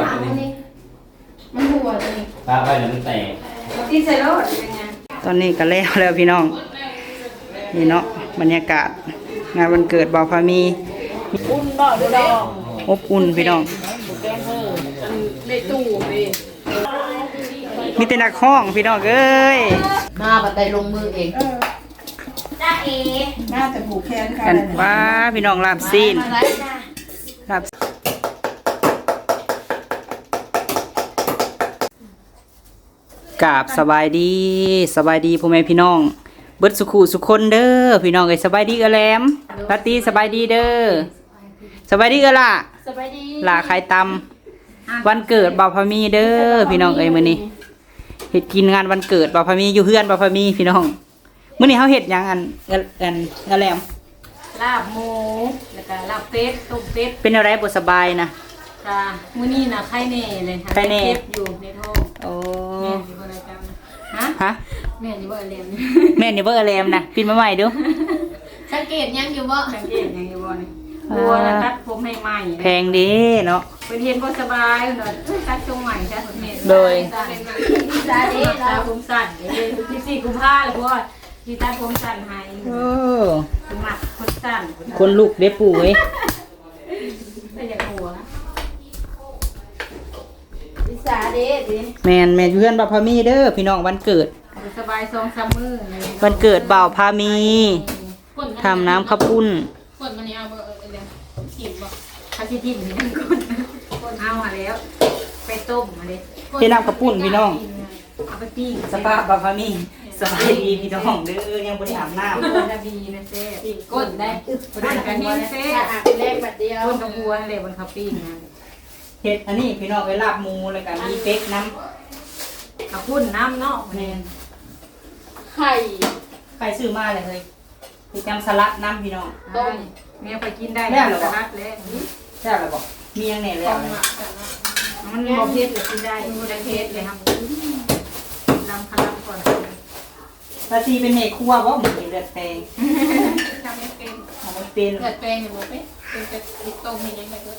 ว่าตัวนี้มันหัวตัวนี้ปลาไปแล้วมันแตกที่ใส่รถเป็นไงตอนนี้ก็แล้วแล้วพี่น้อง นี่เนาะบรรยากาศ งานวันเกิดบ่าวพามีอุ่นบ่ดูดองอบอุ่นพี่น้องแกงเออในตู้ดิมีแต่นักห้องพี่น้องเอ้ยมาบัดใดลงมือเองจ้าเอน่าจะผูกแขนค่ะกันว้าพี่น้องลาบซีนอะไรจ้าลาบ กราบสบายดีสบายดีพ่อแม่พี่น้อง เบิดสุขุสุขคนเด้อพี่น้องเอ้ยสบายดีกะแลมลาตรีสบายดีเด้อสบายดีกะล่ะสบายดีลาขายตำวันเกิดบ่าวพามีเด้อพี่น้องเอ้ยมื้อนี้เฮ็ดกินงานวันเกิดบ่าวพามีอยู่เฮือนบ่าวพามีพี่น้องมื้อนี้เฮาเฮ็ดหยังอันอันอันกะแลมลาบหมูแล้วก็ลาบเป็ดต้มเป็ดเป็นอะไรบ่สบายนะจ้ามื้อนี้น่ะไข่แน่เลยค่ะไข่แน่เจ็บอยู่ในท้องโอ้ ฮะฮะแม่อยู่บ่เรียนแม่นี่เบ่อะแลมนะปินมาใหม่ดูสังเกตยังอยู่บ่สังเกตยังอยู่บ่นี่บัวน่ะตัดผมให้ใหม่แพงเดีเนาะเป็นเห็นบ่สบายเนาะเอ้ยตัดทรงใหม่จ้ะคุณแม่โดยตัดตาดีตาผมสั้นเดี๋ยวที่สี่กุมภาพันธ์เลยเพราะว่าที่ตัดผมสั้นให้โอ้สมัครคนสั้นคนลูกเด้ปู่เอ้ยไม่อยากหัว วิสาเด้ดิแม่นแม่นอยู่เฮือนบ่าวพามีเด้อพี่น้องวันเกิด สบายสองสามมือเลยวันเกิดบ่าวพามีทำน้ำข้าวปุ้นคนมันนี่เอาบ่เออเลยกินบ่คาชิทิมนี่ทั้งคนคนเอามาแล้ว ไปต้มมาเลยเฮ็ดน้ำข้าวปุ้นพี่น้อง เอาไปปิ้งสภาพบ่าวพามีสบายดีพี่น้องเด้อยังบ่ได้อาบน้ำคนจะบีนะเจ๊ก้นได้คนกันนี่เจ๊ถ้าอาบแรกบัดเดียวก้นกระบวนเลยบนเขาปิ้งนะ เฮ็ดอันนี้พี่น้องไว้ลาบหมูแล้วก็มีเป็กน้เอาพุ่นน้ำเนาะำแม่นไข่ใครซื้อมาเลยเฮ้ยพี่จำสลัดน้ำพี่น้อง ต้มเมียไปกินได้สลัดแล้วใช่แล้วบอกมียังแหน่แล้วมันบอกเพชรหรือกินได้มันได้เพชรเลยครับลำคาลำก่อนปาทีเป็นเมครัวว่าหมูเลือดแปลงทำไม่เป็นของมันเป็นเกิดแปลงอยู่บ่เป็นเป็นเป็ดต้มให้ยังไงเกิด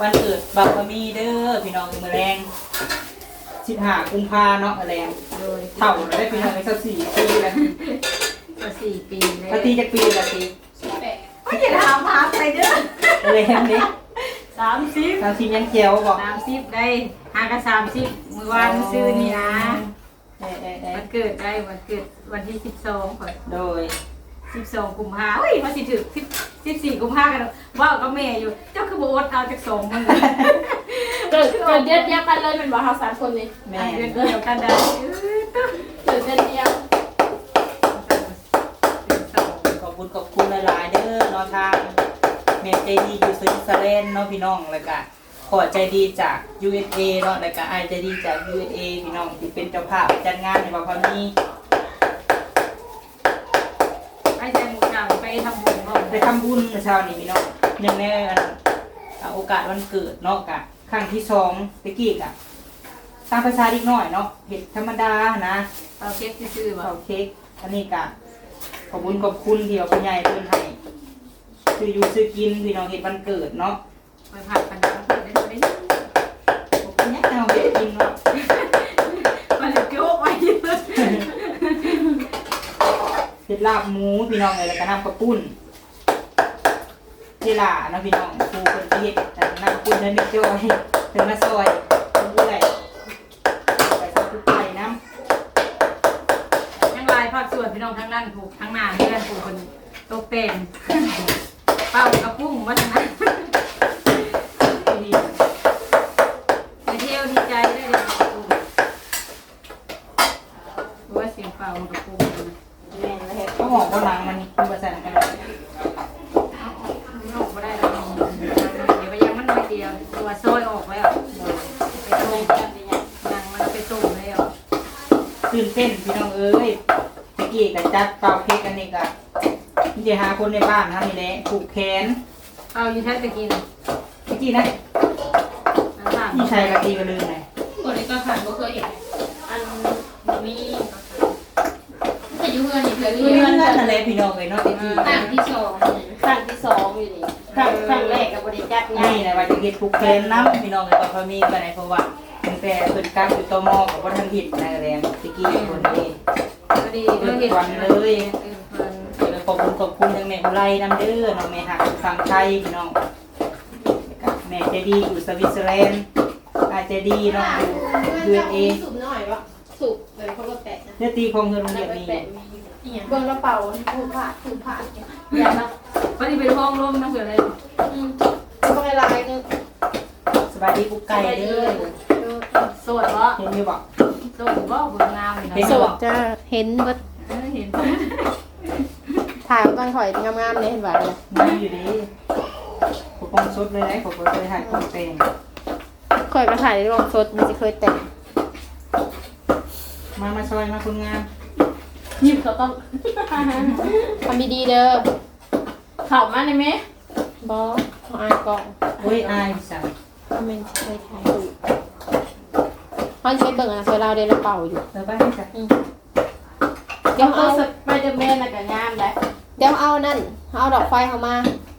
วันเกิดบักบะมีเด้อพี่น้องมือแรงสิบห้ากุมภาเนาะแรงโดยเท่าแล้วได้พี่น้องไปสักสี่ปีแล้วก็สี่ปีเลยปาทีจะปีละปีสิบแปดก็อย่าถามพาไปเด้อแรงนี่สามสิบสามสิบยังเจียวบอกสามสิบได้หากันสามสิบมือวานซื้อนี่นะเอ๊ะเอ๊ะเอ๊ะวันเกิดได้วันเกิดวันที่สิบสองก่อนโดยสิบสองกุมภาเฮ้ยมาสิถึงสิบสิบสี่กุมภากันว่ากับแม่อยู่ เจ้าคือบอกว่าเอาจากสองมือเกิดเกิดเดือนเดียวกันเลยเป็นบ่เฮาสามคนนี่แม่เดือนเดียวกันได้เออต้องเกิดเดือนเดียวเดือนสองขอบคุณขอบคุณหลายๆเด้อเนาะทางเมใจดีอยู่สวิตเซอร์แลนด์เนาะพี่น้องแล้วก็ขอใจดีจาก USA เนาะแล้วก็ไอายใจดีจาก USA พี่น้องที่เป็นเจ้าภาพจัดงานในวันพามีไปแจงกลางไปทำบุญบ่ไปทำบุญเมื่อเช้านี้พี่น้อง เนื่องในอันอ่าโอกาสวันเกิดเนาะกะครั้งที่สองตะกี้กะตามภาษาเด็กน้อยเนาะเห็ดธรรมดานะเอาเค้กซื่อๆบ่เป่าเค้กอันนี้กะขอบคุณขอบคุณที่เอาผู้ใหญ่เพิ่นให้ซื้ออยู่ซื้อกินพี่น้องเห็ดวันเกิดเนาะไปผัดกันได้ได้ได้ขอบคุณเนี่ยเอาเห็ดกินเนาะมันจะโยกไว้เยอะเห็ดลาบหมูพี่น้องเลยแล้วก็น้ำกระปุ้น เวลาเนาะพี่น้องครูคนไปเฮ็ดแต่น้ำกคุณนนั้นไม่จ้อยเพิ่นมาซอยเพิ่นเอื่อยไปสักทุกไปน้ำทั้งลายภาคส่วนพี่น้องทั้งด้านผูกทั้งหน้าเพื่อนผูกคนตกเต็มเป้ากระพุ่งวัฒนธรรมไปเที่ยวดีใจได้เลยกระปุ้งว่าเสียงเป่ากระปุ้ง แม่นแล้วเฮ็ด เขาบอกว่าหนังมันคุณประสานกันเลย เอาออกไม่ออกไม่ได้แล้วเดี๋ยวไปยังมันน้อยเดียวตัวซอยออกแล้วไปตรงกันนี่ยังนางมันไปตรงแล้ว ตื่นเต้นพี่น้ องเอ้ยตะกี้กับจัดเป่าเค้กอันนี้ก็ที่จะหาคนในบ้านนะนี่แหละผูกแขนเอาอยู่แท้ตะกี้นะตะกี้นะน้ำตาลพี่ชายกับตีกันลืมไงคนนี้ก็ผ่านบ่เคยเห็นอันบ่มีแต่อยู่เฮือนนี่เคยคือเฮืเรื่ออนนนั่นแหละพี่น้องเลยเนาะตะกี้ต่างที่สองต่างที่สองอยู่นี่ครั้งครั้งแรกกับบริจัดงานนี่นะว่าจะเฮ็ดผูกแขนน้ำพี่น้องเลยก็พอมีกันในเพราะว่าตั้งแต่เพิ่นกลับอยู่ตมกับบ่ทันเฮ็ดนะแรงตะกี้คนนี้พอ ดีเราเห็นวันเลยเพิ่นเดี๋ยวขอบคุณขอบคุณทั้งแม่อุไรน้ำเด้อน้องแม่หักฟังไทยพี่น้องแม่ใจดีอยู่สวิตเซอร์แลนด์อาใจดีน้องอยู่ยูเอสูบหน่อยวะสูบเลยเขาก็แปะนะเนื้อตีของเฮือนโรงเรียนมีแปะเบื้องกระเป๋าผูกผ้าผูกผ้าอย่านะพอดีเป็นห้องร่มนะเผื่ออะไรอืมก็ไม่ลายนึงสบายดีกุ๊กไก่เด้อโสดบ่เห็นอยู่บ่ โสดบ่บุญงามนี่เห็นเนาะอยู่บ่จะเห็นว่าเออเห็นถ่ายต้องถอยงามๆเลยเห็นบ่เลยมีอยู่ดีผมปองสดเลยนะผมบ่เคยถ่ายของแต่งเคยมาถ่ายในโรงสดมันจะเคยแต่งมามาซอยมาคุณงามยิ้มเขาต้องทำดีๆเด้อเข่ามาได้ไหมบอเขาอายกล่องโอ้ยอายสั่งคอมเมนต์เคยถ่ายดู เขาจะไปเบิ่งอะนะซอยเราเดนละเป่าอยู่เออไปให้จ้ะเดี๋ยวเอาไปเดอร์แมนน่ะกับงามได้เดี๋ยวเอานั่นเอาดอกไฟเข้ามา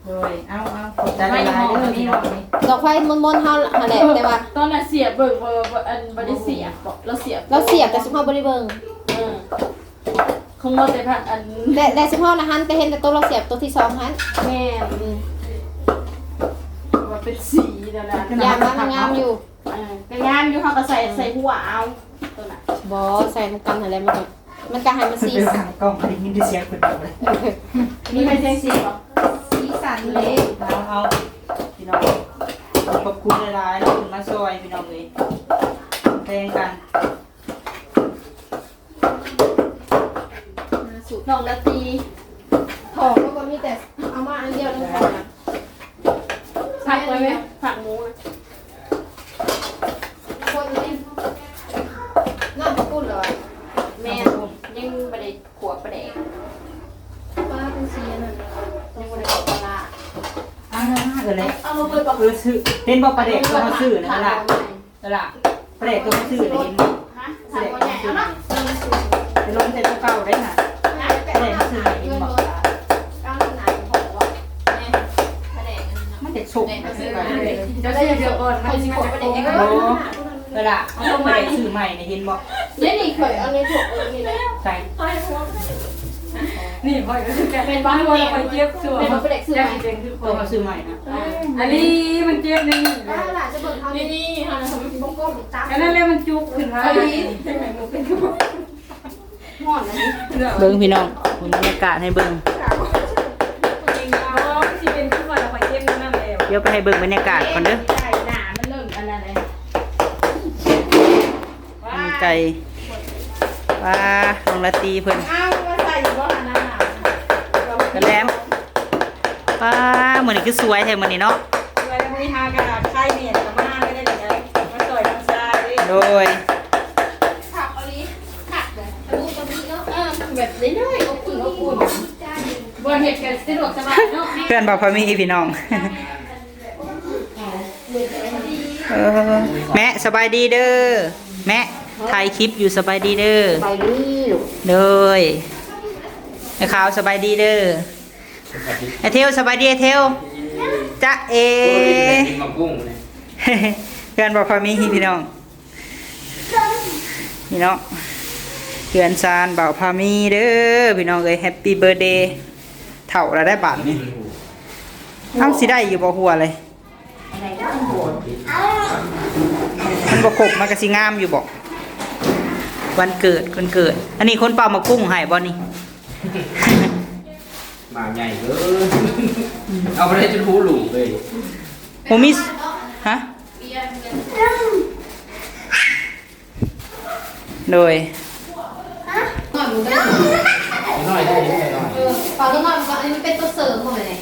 โดยเอาเอาขอบใจหลายๆเด้อพี่น้องดอกไฟมนๆเฮาหั่นแหละแต่ว่าตอนนั้นเสียบเบิ่งเบอร์อันบริเสียบบอกเราเสียบเราเสียบแต่สุภาพบ่ได้เบิ่งเออคงว่าแต่พันอันแต่แต่สุภาพนะฮันแต่เห็นแต่ตัวเราเสียบตัวที่สองฮันแม่อืมว่าเป็นสีนั่นนะยามมันงามอยู่ เออก็ งามอยู่เขาก็ใส่ใส่หัวเอาตัวน่ะบ่ใส่มันกันหั่นแหละมันก็มันก็ให้มันสีไปสั่งกล้องได้ยินได้เสียงคนเดียวเลยมีใครแจ้งสีบอกสีสันเลยเอาเอาพี่น้องขอบคุณหลายๆแล้วคุณมาซอยพี่น้องเลยแทงกันสูตรน้องละตีของมันก็มีแต่เอามาอันเดียวทั้งหมดน่ะผักไว้ไหมผักหมูอะ คนนี้น้ำปุ้นเหรอ แม่ยังไม่ได้ขวบประเดก ป้าเป็นสีนั่น ยังไม่ได้ขวบปลาร้า อ้าว เออเลยเอาลงเลยบอกเออซื้อเป็นบ่ประเด็กตัวมาซื้อนะล่ะล่ะประเด็กตัวมาซื้อได้เห็นบ่ฮะประใส่เด็กหัวตัวใหญ่มาซื้อเอาเนาะไปลงแต่ตัวเก่าได้ค่ะนะประเด็กมาซื้อได้เห็นบ่ก้าวหนาของว่าแม่ประเดกอันนั้นเนาะมันจะฉุกมาซื้อไปเลยจะได้เดี๋ยวก่อนมันสิขวบประเด็กเองโอ้เวลาเอาตัวใหม่ซื้อใหม่เนี่ยเห็นบ่เนี่ยนี่เคยเอาในถุงเออนี่เลยใส่ นี่พ่อยก็คือแกเป็นบ้านว่าเราไปเจี๊ยบส่วนเป็นประเด็กซื้อแจ้งไหมเองคือคตัวนมาซื้อใหม่นะอันนี้มันเจี๊ยบนี่ได้ล่ะจะเบิกเขานี่นี่นี่ฮะทำไมบ้งก้มตามอันนั้นเลยมันจุกขึ้นมาอันนี้ใช่ไหมหมูเป็นทุกห่อนนะนี่เบิ่งพี่น้องคุณบรรยากาศให้เบิ่งจริงๆอ๋อที่เป็นขึ้นมาเราไปเจี๊ยบนั่นแล้วเดี๋ยวไปให้เบิ่งบรรยากาศก่อนเด้อใช่หนามันเริ่มอันนั้นเลยมีไก่ปลาลงละตีเพิ่นอ้าวมาใส่อยู่ว่าอันนั้ นอะกันแล้วปลามื้อนี้คือสวยแท้มื้อนี้เนาะเวลามีฮากระดาษไข่เนี่ยจะมาไม่ได้เลยมาต่อยทางซ้ายโดยผักอะไรผักเลยตะลุตะลุเนาะเออแบบนี้เลยอบอุ่นอบอุ่นบนเหตุการณ์สะดวกสบายเนาะเพื่อนบอกพอมีพี่น้องเออแม่สบายดีเด้อแม่ถ่ายคลิปอยู่สบายดีเด้อไปนี่ลูกเด้อ ไอ้ขาวสบายดีเด้อไอเทวสบายดีไอเทวจ๊ะเอกินมะกุ้งเลยเพื่อนบอกพอมีพี่น้องพี่น้องเพื่อนซานบ่าวพามีเด้อพี่น้องเอ้ยแฮปปี้เบิร์ดเดย์เถ่าแล้วได้บาทนี่เอ้าสิได้อยู่บ่หัวเลยมันบ่ครบมันก็สิงามอยู่บ่วันเกิดวันเกิด อันนี้คนเป่ามากุ้งให้บ่นี่ หมาใหญ่เด้อเอาไปได้จนหูหลูเลยผมมีฮะโดยหน่อยมึงได้น้อยได้นิดหน่อยเออเปล่าตัวหน่อยมันก็อันนี้มันเป็นตัวเสริมเข้ามาเลย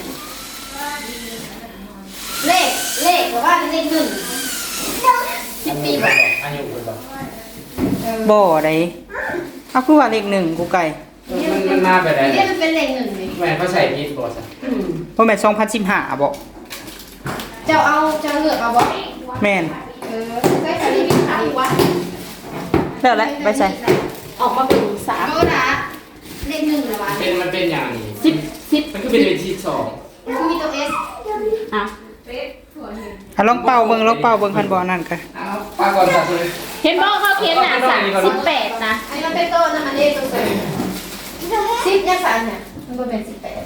เลขเลขแบบว่าเลขหนึ่งสิบปีแบบอันนี้อุ่นแบบบ่ได้เอาคือว่าเลขหนึ่งกูไก่ มันมันมาไปได้นี่มันเป็นเลขหนึ่งเลยแม่เขาใส่พีชบอสบ่แม่นสองพันสิบห้าบ่เจ้าเอาเจ้าเลือกเอาบ่แม่นเออได้ค่ะนี่มีขายอยู่วะแล้วแหละไปใส่ออกมาเป็นสามเอาละเลขหนึ่งนะวะเป็นมันเป็นอย่างนี้สิบสิบมันก็เป็นเป็นชีสสองมันมีตัวเอสอะลองเป่าเบิ่งลองเป่าเบิ่งคันบ่นั่นค่ะเอาปลาก่อนสัตว์เลยเห็นบอกเขาเขียนหนาสามสิบแปดนะอันนี้มันเป็นโต๊ะนะมันเองตรงนี้ สิบยังสันเนี่ยมันก็เป็นสิบแปด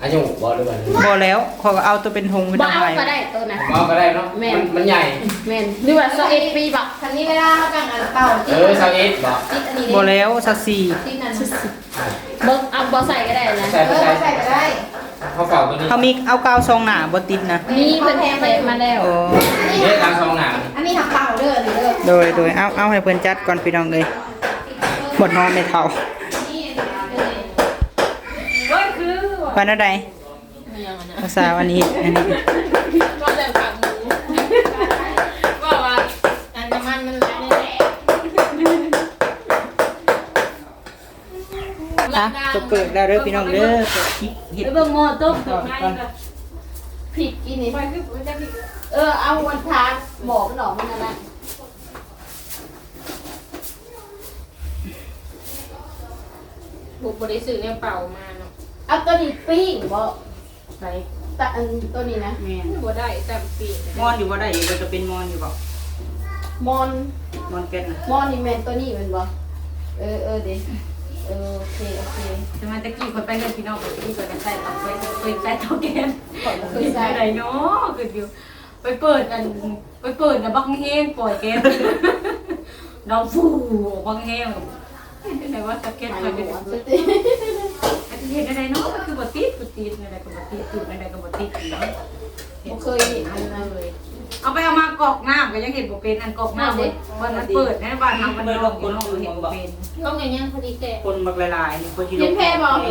อันนี้บอลหรือเปล่าบ่แล้วขอยก็เอาตัวเป็นธงเป็นบอกเอาเอาไว้ก็ได้ตัวนะเอาก็ได้เนาะแม่ มันมันใหญ่ แมนหรือว่าสเอ็ดปีบอกคันนี้ไม่ได้เขากางอันเป่าเออซาเอสบอกติดอันนี้บ่แล้วสักสี่ติดนั่นเบิ้งเอาบอใส่ก็ได้นะใส่เอไปอใส่ใส่ก็ได้เขาเก่าตัวนี้เขามีเอากาวซองหนาบ่ติดนะนี่เพิ่นแถมมาแล้วโอ้เนี่ยตามซองหนาอันนี้ทำเป่าเด้อหรือเด้อโดยโดยเอาเอาให้เพิ่นจัดก่อนพี่น้องเลยบ่นอนในเท่า วันอะไรไม่ยังอะนะภาษาวันนี้อันนี้ก็แต่ผักหมูว่าว่าอันน้ำมันมันแรงแน่อะก็เปิดแล้วเด้อพี่น้องเด้อเปิดคลิปเฮ็ดเบิ่งหม้อต้มก่อนก่อนผิดกินนี่ไปคือมันจะผิดเออเอาวันทานบอกมันหรอกมันอะไรบุกบริสุทธิ์เนี่ยเป่ามา เนาะเอาตัวนี้ปิ้งบอกใส่แต่อันตัวนี้นะแม่นบัวได้แต่ปิ้งมอนอยู่บ่ได้อยู่ก็จะเป็นมอนอยู่บ่มอนมอนเป็นน่ะมอนนี่แมนตัวนี้แมันบ่เออเออเดี๋ยวเออโอเคโอเคจะมาตะกี้คนไปเล่นพี่น้องคนที่คนใส่ต้องไปไปใส่เตาแก๊สก่อนเคคืยอใส่ใส่ไหนเนาะคืออยู่ ไปเปิดอันไปเปิดนะบังเฮงปล่อยแก๊สน้องฟูบังเฮงไหนว่าตะเกียบใส่ใส่หัเป็นวสุดที่อันนี้ เห็นอะไรเนาะคือบติดบติดอะไรกับบติดจุดอะไรกับบติดเนาะบ่เคยเห็นอันนั้นเลยเอาไปเอามากอกน้ำก็ยังเห็นบ่เป็นอันกอกน้ำเลยวันมันเปิดในบ้านทำมันลงคนลงเห็นบ่เป็นต้องอย่างยังพอดีแก่คนบักหลายๆนี่คนที่เรียนแพ้บ่เ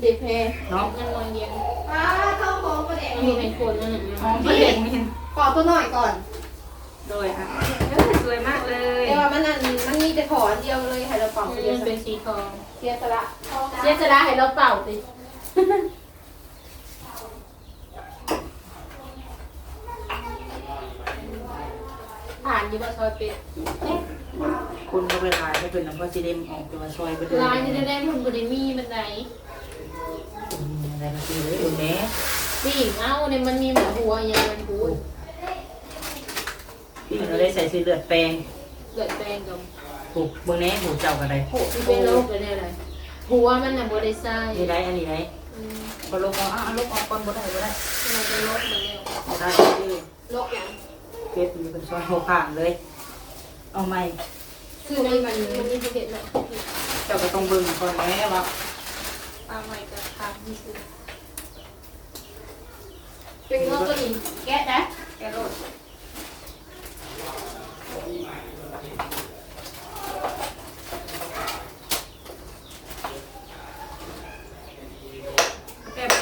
เรียนแพ้นาะยังนอนเรียนอ่าเข้าโค้งประเด็นมันมีเป็นคนนั่นน่ะมองไม่เห็นไม่เห็นปอกตัวหน่อยก่อน โดยอะเออสวยมากเลยแต่ว่ามันนั่นมันมีแต่ขออันเดียวเลยให้เราเป่ามัคนเดียวนเป็นสีทองเสียสละเสียสละให้เราเป่าสิผ่านอยู่บ่ซอยเป็ดคนบักหลายๆให้เพิ่นนำก็สิเดมออกแต่ว่าซอยไปเด้อลายนี่ได้ๆมันบ่ได้มีบันไดอะไรก็สิเลยเอาแหน่ปีกเอ้าเนี่ยมันมีหมูหัวอย่างมันหู พี่เราได้ใส่ซื้อเลือดแปลงเกิดแปลงกับผูกเบิ่งแหน่หูเจ้าก็ได้โหที่เป็นโรคเลยเนี่ยอะไรหัวมันน่ะบ่ได้ใส่นี่ได้อันนี้ได้อืมบ่ลงเอาเอาลงออกก่อนบ่ได้บ่ได้มันเป็นโรคมันแล้วบ่ได้เลยโรคอย่างเก็บอยู่เป็นซอยหัวข้างเลย เอาใหม่คือมันมันมันมีประเภทไหนเจ้าก็ต้องเบิ่งก่อนแหน่ว่าปลาใหม่กับปลาที่คือเป็นโรคตัวนี้แกะนะแกโรด แกไป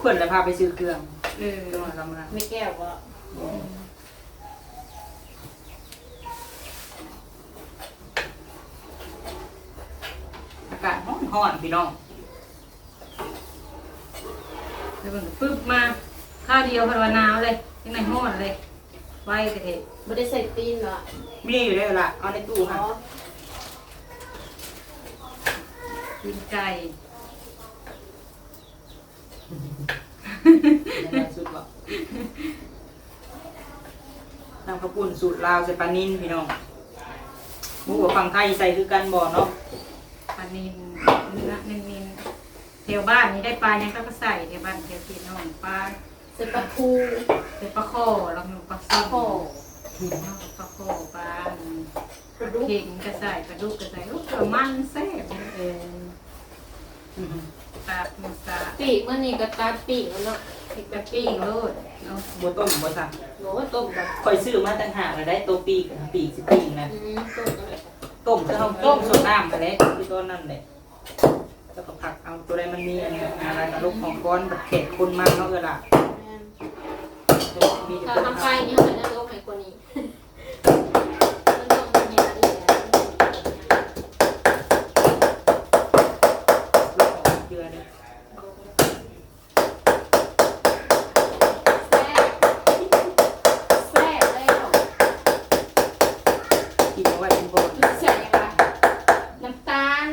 เพิ่นจะพาไปซื้อเครื่องเออเครื่องทำงานไม่แก้วก็อากาศร้อนๆพี่น้องแล้วมันปึ๊บมาข้าวเดียวพันวานาวเลยยังไงห้อนเลย ไว้กระเทศไม่ได้ใส่ตีนเหรอมีอยู่ได้ละเอาในตู้อ๋ค่ะอกินไก่ สุดบ่น้ำข้าวปุ้นสูตรลาวใส่ปลานิ่นพี่น้องหมูกับฝั่งไทยใส่คือกันบ่เนาะปลานินเนื้อเน้นๆแถวบ้านนี้ได้ปลายังก็ใส่แถวบ้านแถวพี่น้องปลา ใส่ปลาทู เป็นปลาโคลองดูปลา ปซิลาวโคปลาโคปลาเข่งก็ใส่ปลาดุกก็ใส่ลูกกระมันแซ่บเอออืมตาหมูตาปีกมันนี่ก็ตัดปีกแล้วเนาะพริกกะปิ้งโลดเนาะบต้มบ่สั่งโหต้มแบบคอยซื้อมาต่างหากแล้วได้ตัวปีกปีกสิปีกนะอืมต้มแบบต้มจะเอาต้มสดน้ำไปแล้วคือตัวนั่นแหละแล้วก็ผักเอาตัวใดมันมีอันนี้อะไรนะลูกของก้อนแบบเข็ดคนมากเนาะเออล่ะ มีแต่คนทำไปนี่เขาจะโรคไหนกว่านี้ต้องมีอะไรอีกนะ เกลือเนี่ย แซ่บแซ่บเลยเหรอ กินเอาไว้เป็นบอน ใส่ยังไงน้ำตาล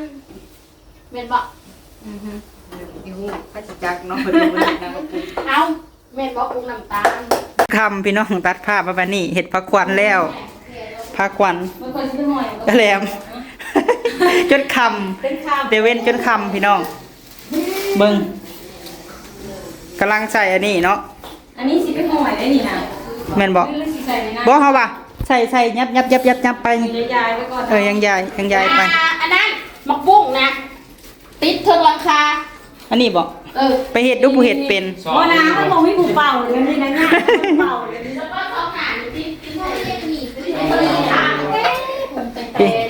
เม็นบอก อือฮึ อยู่พระจักรเนาะเพิ่นบ่ได้นะก็คือ เอาเม็นบอกปรุงน้ำตาลำพี่น้องตัดภาพมาบัดนี้เห็ดผักควันแล้วผักควันมันคนซื้อหน่อยกระแหลมจนคเป็นข้าวำเดเว้นจนคำพี่น้องเบิ่งกำลังใส่อันนี้เนาะอันนี้สิเป็นหน่อยได้นี่นะแม่นบอกหรือสิใส่ในนั้นบอกเขาว่าใส่ใส่ยับยับยับยับยับไปยายๆไว้ก่อนเออยังยายยังยายไปอ่าอันนั้นหมักบุ้งนะติดเทิงหลังคาอันนี้บอก เออไปเห็ดดูผู้เห็ดเป็นบ่น้ำมันบ่มีผู้เป่าเลยมันมีนะง่ายผู้เป่าเลยแล้วก็เขาหาติดติดเขาเรียกหนีติดเขาเรียกทางเอ้ยคนเป็นพี่เป็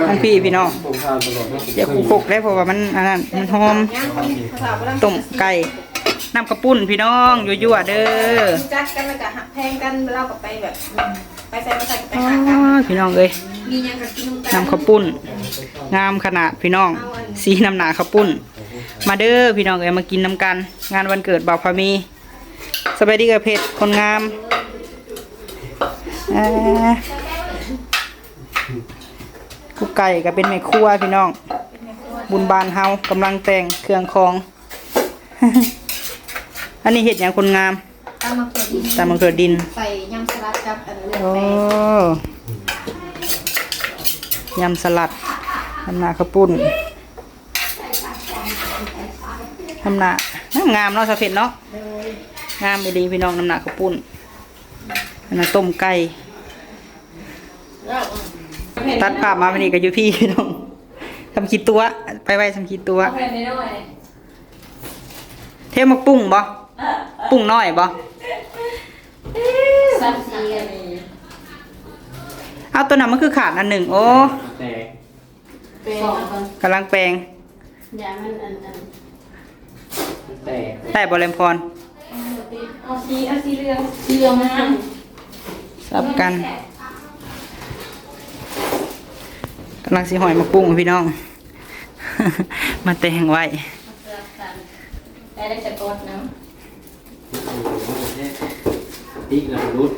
นทั้งพี่พี่น้องผมทานตลอดนะเดี๋ยวกูปลุกได้เพราะว่ามันอันนั้นมันหอมต้มไก่น้ำกระปุ้นพี่น้องยั่วๆเด้อจักกันแล้วก็หักแพงกันเราก็ไปแบบไปใส่มาใส่ก็ไปอ๋หากันอพี่น้องเอ้ยมีหยังก็กินกันน้ำข้าวปุ้น งามขนาดพี่น้อง สีน้ำหนาข้าวปุ้น มาเด้อพี่น้องเอ้ยมากินน้ำกัน งานวันเกิดบ่าวพามีสบายดีกับเพชรคนงามอ่ากุ๊กไก่ก็เป็นแม่ครัวพี่น้อง บุญบานเฮากำลังแต่งเครื่องของ อันนี้เห็ดอย่างคนงามตามมาเกิดดินตามมังเกิดดินใส่ยำสลัดกับอันเลือดโอ้แป้งยำสลัดทำหนาข้าวปุ้น ทำหนางามงามๆเนาะสะเพ็ดเนาะงามไปดีพี่น้องน้ำหนาข้าวปุ้นอันนั้นต้มไก่ตัดภาพมาวันนี้ก็อยู่พี่พี่น้องทำขีดตัว ไปไว้ทำขีดตัวเอาแผ่นน้อยเทมักปุ้งบ่ปุ้งน้อยบ่ซับซีกันเอาตัวนั้นมันคือขาดอันหนึ่งโอ้แต่เป็นคนกำลังแปลงอย่ามันอันอัน แต่แต่บอลเลมพรๆเอาสีเอาสีเหลืองเชื่อมากสับกันกำลังสิหอยมาปุ้งพี่น้อง มาแต่งไว้ได้ได้จะกดนะติ๊กแล้วรุด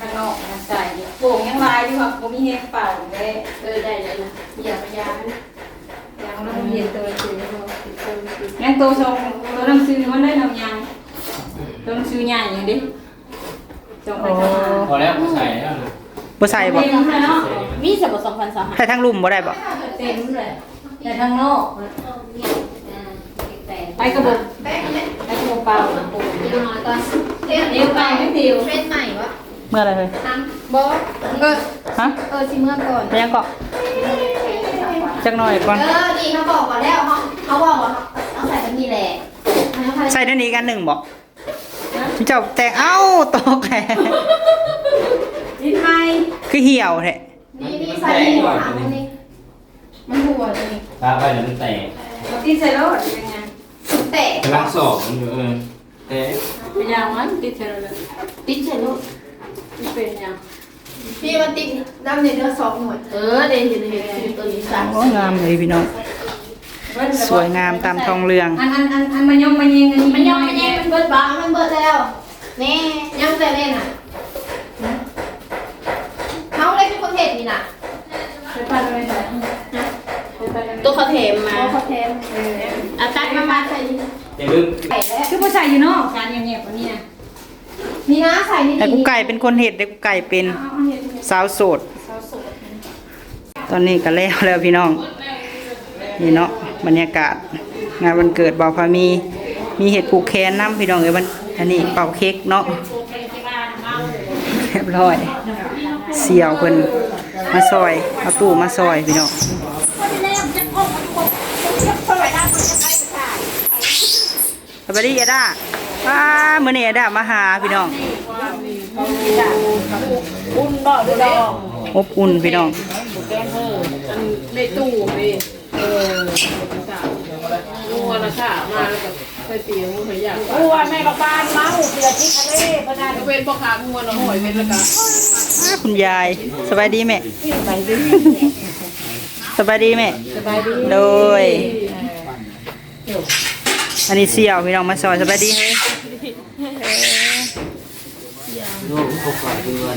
ข้างนอกมาใส่โป่งยัง ลายดีกว่าบ่มีเฮ็ดเป่าเลยเออได้เลยนะอย่าพยายามยังเราเห็นตัวจริงยังตัวทรงตัวหนังสือมันได้นำยังตัวนังสือใหญ่อย่างดิจงไปทำงานพอแล้วใส่แล้วบ่ใส่บ่เต็มเลยเนาะมีสมบัติสองพันสองใส่ทั้งลุ่มบ่ได้บ่เต็มเลยแต่ทางนอกไปกระบอกแป้งเนี่ยไปกระบอกเปล่าดูน้อยก่อนเทเดี๋ยวไปไม่ติวเทรนใหม่วะ เมื่ออะไรเลยทำบอสเออฮะเออสิเมื่อก่อนไปยังเกาะจักหน่อยก่อนเออนี่เขาบอกก่อนแล้วเขาเขาบอกว่าเอาใส่แบบนี้แหละใส่ด้านนี้กันหนึ่งบ่เจ้าแต่งเอ้าตกแหละนิดไหมคือเหี่ยวแท้นี่นี่ใส่นี่หัวหางมันนี่มันหัวเลยตาไปแล้วมันแตกปกติใส่รถยังไงแตกกำลังสอบมันอยู่เออแต่เป็นอย่างนั้นติดใส่รถเลยติดใช่ลู กเป็นอย่างพี่มันติดดำในเดือสองหน่วยเออเดี๋ยวเห็นเห็นเห็นตัวนี้สามโอ้งามเลยพี่น้องสวยงามตามทองเรือง อันอันอันอันมันยองมันยิงอันนี้มันยังมันยังมันเบิดบ้าบ้ามันเบิดแล้วแน่ยังแต่เล่นอะเขาเลยเป็นคนเห็ดนี่น่ะไปปั้นไปใส่ไปปั้นตัวเขาเทมมาเขาเขาแทนอาตัดมามาใส่อย่าลืมใส่แล้วคือผู้ชายอยู่นอกการเงียบๆกว่านี้นะ นี่นะใส่นี่แต่กูไก่เป็นคนเห็ดแต่กูไก่เป็นสาวโสด ตอนนี้ก็แล้วแล้วพี่น้อง นี่เนาะบรรยากาศ งานวันเกิดบ่าวพามี มีเห็ดผูกแขนน้ำพี่น้องเอ้ยวันอันนี้เป่าเค้กเนาะเรียบร้อยเสี่ยวเพิ่นมาซอยเอาตู้มาซอยพี่น้องสวัสดีเอด้า ว้ามื้อนี้เอด้ามาหาพี่น้องอุ่นบ่ดูดองอบอุ่นพี่น้องในตู้นี่เออนัวนะค่ะมาแล้วก็ใส่เตียงมืออยากอ้วนแม่กับบ้านเมาเสือที่ทะเลพนันเป็นพ่อค้างัวน้องหอยเป็นละกันอ้าคุณยายสบายดีแม่สบายดีแม่สบายดีโดย อันนี้เสี่ยวพี่น้องมาซอยสบายดีเฮ้ยลูกพกฝาด้วย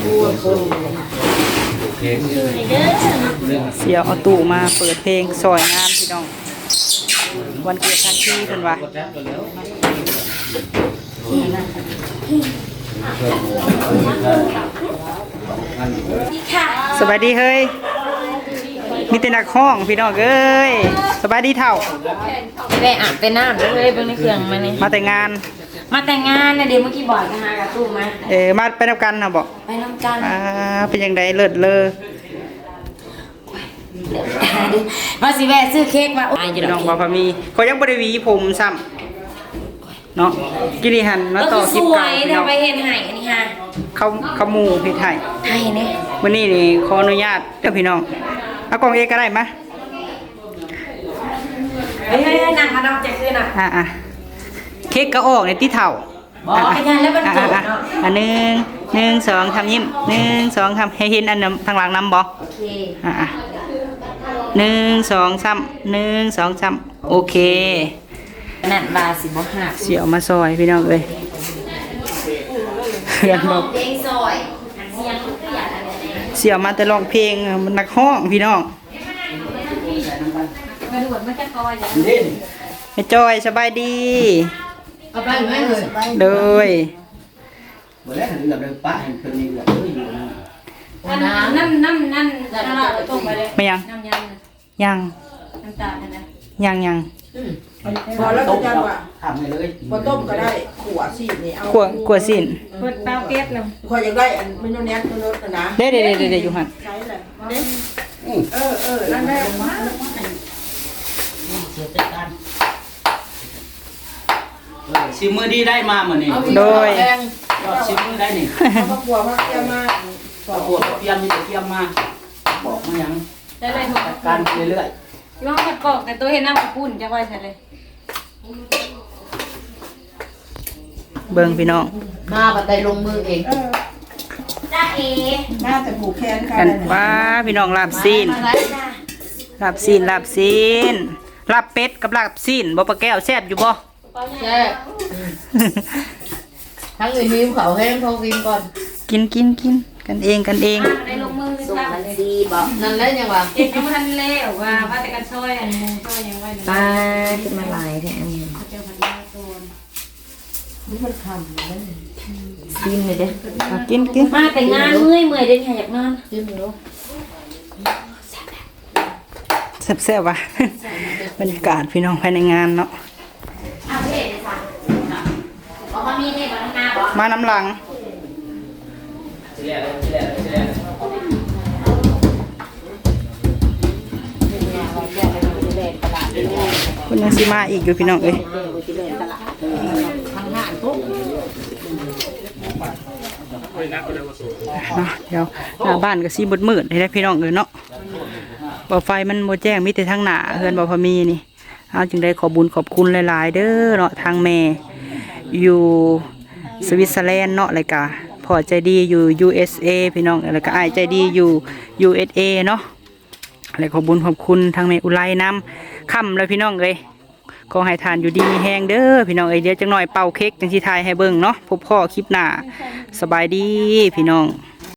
โอเคเรื่องเสี่ยวเอาตู้มาเปิดเพลงซอยงานพี่น้องเวันเกิดทันทีเพิ่นว่าก็แจ๊บไปแล้วอันนี้สบายดีเฮ้ย มีแต่นักห้องพี่น้องเอ้ยสบายดีเท่าไม่ได้อาบเป็นน้ำเลยเบิ่งในเครื่องมานี่มาแต่งงาน มาแต่งงานนะเดี๋ยวเมื่อกี้บอกกันหากระตู้มา เออมาไปนำกันนะบอกไปน้ำกันอ่าเป็นยังไงเลิศเลอมาสิแวะซื้อเค้กมาอ้ายอยู่พี่ดน้อองกบาพามีเขายังบริวีผมซ้ำเนาะกิริหันมาก็ต่อคือคสลิปวเก่ายพี่เดี๋ยน้วองไปเห็นไห้อันนี้ฮะเขาเขาหมูพี่ไทยไห้เนี่ยวันนี้นี่ขออนุญาตเด้อพี่น้อง เอากล่องเอกก็ได้มะเฮ้ยเฮ้ยนั่งมาดอกจะคืนอะอะอะเค้กก็ออกในที่เท่าบอกไปทานแล้วมันอะเกิดอะเนาะอะหนึ่งหนึ่งสองทำยิ้มหนึ่งสองทำให้เห็นอันนั้นทางหลังน้ำบอโอเคอะอะหนึ่งสองสามหนึ่งสองสามโอเคนั่นบาสิบ่หักเสียวมาซอยพี่น้องเอ้ยเพื่อนบอกเพลงซอย สียวมาแต่ร้องเพลงมันนักห้องพี่น้องกระโดดมันจะคอยอย่างเล่นแม่จอยสบายดีเอาไปไหมเลยโดยบ่แล้วถึงกับเดินป้าเห็นเป็นนี่แหละเอ้ยอยู่นะนั่นนั่นนั่นนั่นนั่นเราต้มไปเลยไม่ยังน้ำยังยังน้ำตาลนะยังยัง พอแล้วก็จะว่าทำให้เลยพอต้มก็ได้ขัวสินี่เอากลัวกลัวสิ้นเปิดเปล่าเปียกเลยขออยากได้อันมิโนเนสมิโนสนะเด้เด้เด้เด้เด้อยู่หันใช้เลยเด้เออเออนั่นแหละเสียจัดการเออสิมือดีได้มาเหมือนนี่โดยยอดสิมือได้นี่เอามาขัวมาเกี่ยมาตะปวดเตรียมมีแต่เตรียมมาบอกมายังได้เลยถูกจัดการเรื่อย ย่องมันกอกแต่ตัวเห็นน้ำกระปุ่นจะไว้ใช่เลยเบิ่งพี่น้อง มาบัดใดลงมือเองเออจ้าเอน่าจะผูกแขนกักันนว้าพี่น้องลาบซีนจ้าลาบซีนลาบซีนลาบเป็ดกับลาบซีนบ่ปลาแก้วแซ่บอยู่บ่ แช่ทั้งอื่นมีเขาแห้งทองกินก่อน กินกินกินกันเองกันเองได้ลง มือส่งจ้ามันดีบอกนั่นแหละยังวะเอ็ดยังทันเล่ว่าว่าแต่กันช่วยอันมูช่วยยังไว้ปลาขึ้นมาหลายแท้นี่เจ้าพันธุ์ตัวซิมเลยเด้อะกินกินมาแต่งงานเมื่อยเมื่อยเดินขยับงานซิมดูแซ่บๆว่ะ บรรยากาศพี่น้องภายในงานเนาะเอาเด็ดเลยจ้ะบอกว่ามีเนี่ยบางนาบอกมาน้ำหลังๆสิแลเลยสิแลเลยสิแลเลย ยังสิมาอีกอยู่พี่น้องเอ้ยเนาะเดี๋ยวหน้าบ้านก็สีบดมืดๆเลยนะพี่น้องเอ้ยเนาะบ่ไฟมันบ่แจ้งมีแต่ทางหน้าเฮือนบ่พอมีนี่เอาจึงได้ขอบุญขอบคุณหลายๆ เด้อเนาะทางแม่อยู่สวิตเซอร์แลนด์เนาะแล้วก็พ่อใจดีอยู่ USA พี่น้องแล้วก็อายใจดีอยู่ USA เนาะและขอบุญขอบคุณทางแม่อุไรน้ำค่ำแล้วพี่น้องเอ้ย ขอให้ทานอยู่ดีมีแห้งเด้อพี่น้องเอ้ยเดี๋ยวจังหน่อยเป่าเค้กจังสิทายให้เบิ่งเนาะพบพ่อคลิปหน้าสบายดีพี่น้อง